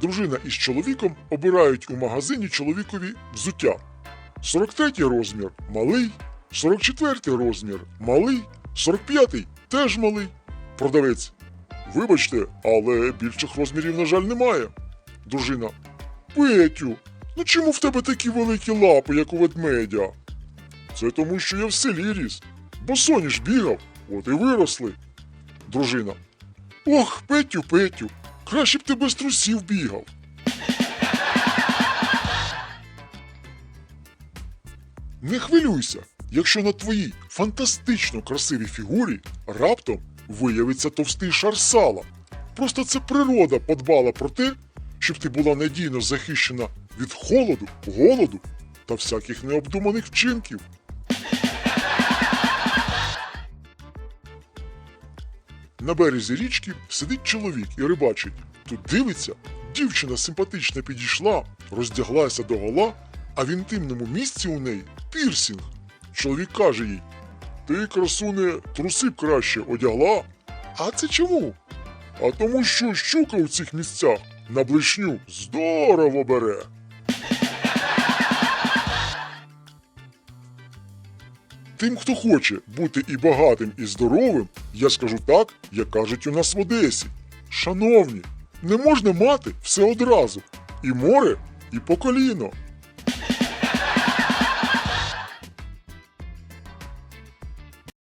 дружина із чоловіком обирають у магазині чоловікові взуття. 43 розмір малий, 44 розмір малий, 45 теж малий. Продавець. Вибачте, але більших розмірів, на жаль, немає. Дружина. Петю, ну чому в тебе такі великі лапи, як у ведмедя? Це тому, що я в селі ріс. Бо соняш бігав, от і виросли. Дружина. Ох, Петю, Петю, краще б ти без трусів бігав. Не хвилюйся, якщо на твоїй фантастично красивій фігурі раптом виявиться товстий шар сала. Просто це природа подбала про те, щоб ти була надійно захищена від холоду, голоду та всяких необдуманих вчинків. На березі річки сидить чоловік і рибачить. Тут дивиться, дівчина симпатична підійшла, роздяглася до гола, а в інтимному місці у неї пірсінг. Чоловік каже їй: Ти, красуне, труси б краще одягла. А це чому? А тому, що щука у цих місцях на блишню здорово бере. Тим, хто хоче бути і багатим, і здоровим, я скажу так, як кажуть у нас в Одесі. Шановні, не можна мати все одразу. І море, і по коліно.